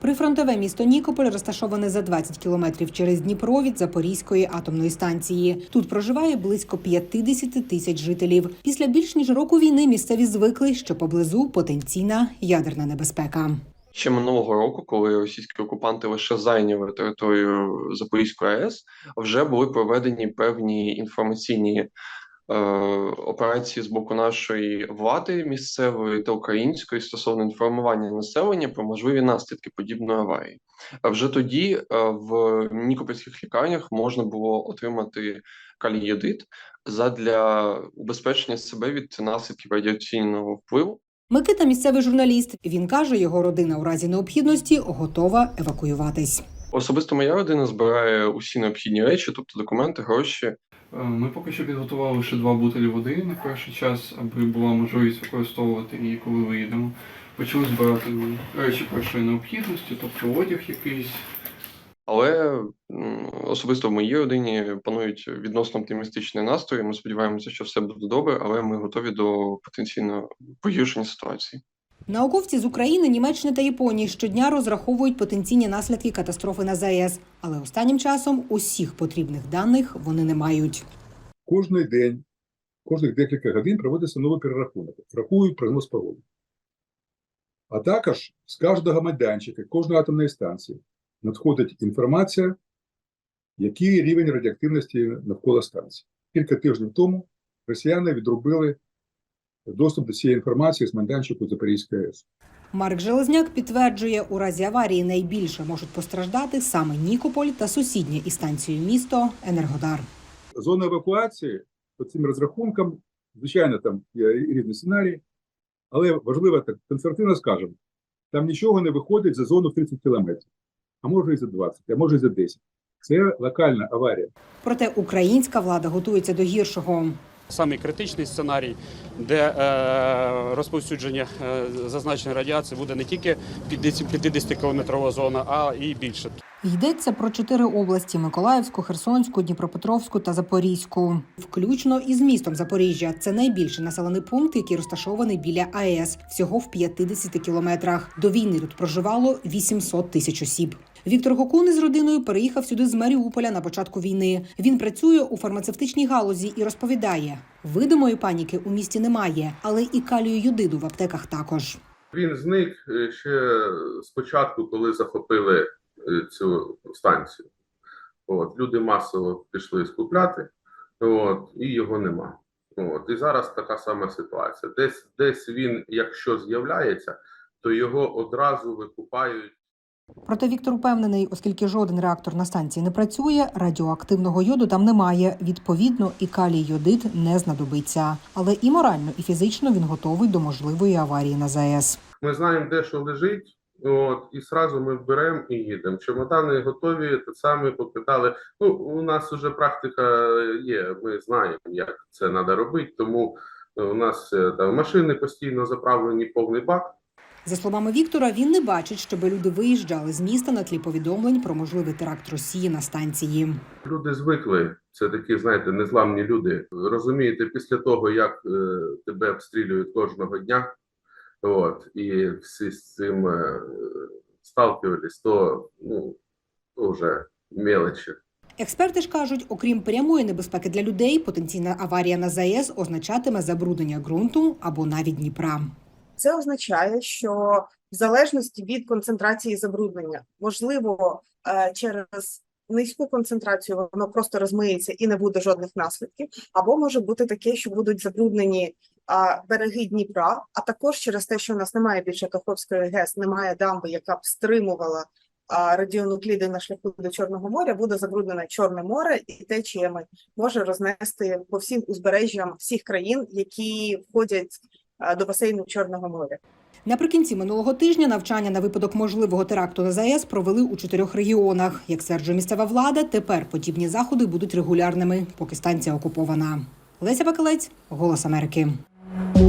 Прифронтове місто Нікополь розташоване за 20 кілометрів через Дніпро від Запорізької атомної станції. Тут проживає близько 50 тисяч жителів. Після більш ніж року війни місцеві звикли, що поблизу потенційна ядерна небезпека. Ще минулого року, коли російські окупанти лише зайняли територію Запорізької АЕС, вже були проведені певні інформаційні операції з боку нашої влади місцевої та української стосовно інформування населення про можливі наслідки подібної аварії. А вже тоді е, в нікопольських лікарнях можна було отримати калієдит задля убезпечення себе від наслідків радіаційного впливу. Микита місцевий журналіст. Він каже, його родина у разі необхідності готова евакуюватись. Особисто моя родина збирає усі необхідні речі, тобто документи, гроші. Е, Ми поки що підготували лише два бутилі води на перший час, аби була можливість використовувати її, коли виїдемо. Почали збирати речі першої необхідності, тобто одяг якийсь. Але особисто в моїй родині панують відносно оптимістичні настрої. Ми сподіваємося, що все буде добре, але ми готові до потенційно погіршення ситуації. Науковці з України, Німеччини та Японії щодня розраховують потенційні наслідки катастрофи на ЗАЕС, але останнім часом усіх потрібних даних вони не мають. Кожний день, кожних декілька годин проводиться новий перерахунок, рахують прогноз погоди. А також з кожного майданчика, кожної атомної станції надходить інформація, який рівень радіоактивності навколо станції. Кілька тижнів тому росіяни відробили доступ до цієї інформації з майданчику Запорізької АЕС. Марк Железняк підтверджує, у разі аварії найбільше можуть постраждати саме Нікополь та сусіднє із станцією місто Енергодар. Зона евакуації по цим розрахункам, звичайно, там є різні сценарії, але важливо так консервативно скажемо, там нічого не виходить за зону 30 кілометрів, а може і за 20, а може і за 10. Це локальна аварія. Проте українська влада готується до гіршого. Самий критичний сценарій, де е, розповсюдження е, зазначеної радіації буде не тільки 50-кілометрова зона, а і більше. Йдеться про чотири області: Миколаївську, Херсонську, Дніпропетровську та Запорізьку, включно із містом Запоріжжя. Це найбільший населений пункт, який розташований біля АЕС, всього в 50 кілометрах. До війни тут проживало 800 тисяч осіб. Віктор Гокун із родиною переїхав сюди з Маріуполя на початку війни. Він працює у фармацевтичній галузі і розповідає: видимої паніки у місті немає, але і калію йодиду в аптеках також. Він зник е, ще спочатку, коли захопили цю станцію. От, люди масово пішли скупляти, от, і його нема. От, і зараз така сама ситуація. Десь, десь він, якщо з'являється, то його одразу викупають. Проте Віктор упевнений, оскільки жоден реактор на станції не працює, радіоактивного йоду там немає. Відповідно, і калій йодид не знадобиться. Але і морально, і фізично він готовий до можливої аварії на ЗАЕС. Ми знаємо, де що лежить. От, і сразу ми беремо і їдемо. Чемодани готові, те саме покидали. Ну, у нас вже практика є, ми знаємо, як це треба робити, тому е, у нас е, там машини постійно заправлені повний бак. За словами Віктора, він не бачить, щоб люди виїжджали з міста на тлі повідомлень про можливий теракт Росії на станції. Люди звикли. Це такі, знаєте, незламні люди. Розумієте, після того, як е, тебе обстрілюють кожного дня, от, і всі з цим е, сталкивались, то ну, то вже мелочі. Експерти ж кажуть, окрім прямої небезпеки для людей, потенційна аварія на ЗАЕС означатиме забруднення ґрунту або навіть Дніпра. Це означає, що в залежності від концентрації забруднення, можливо, е, через низьку концентрацію воно просто розмиється і не буде жодних наслідків, або може бути таке, що будуть забруднені береги Дніпра, а також через те, що у нас немає більше Каховської ГЕС, немає дамби, яка б стримувала радіонукліди на шляху до Чорного моря, буде забруднене Чорне море і течіями може рознести по всім узбережжям всіх країн, які входять до басейну Чорного моря. Наприкінці минулого тижня навчання на випадок можливого теракту на ЗАЕС провели у чотирьох регіонах. Як стверджує місцева влада, тепер подібні заходи будуть регулярними, поки станція окупована. Леся Бакалець, Голос Америки. Thank you.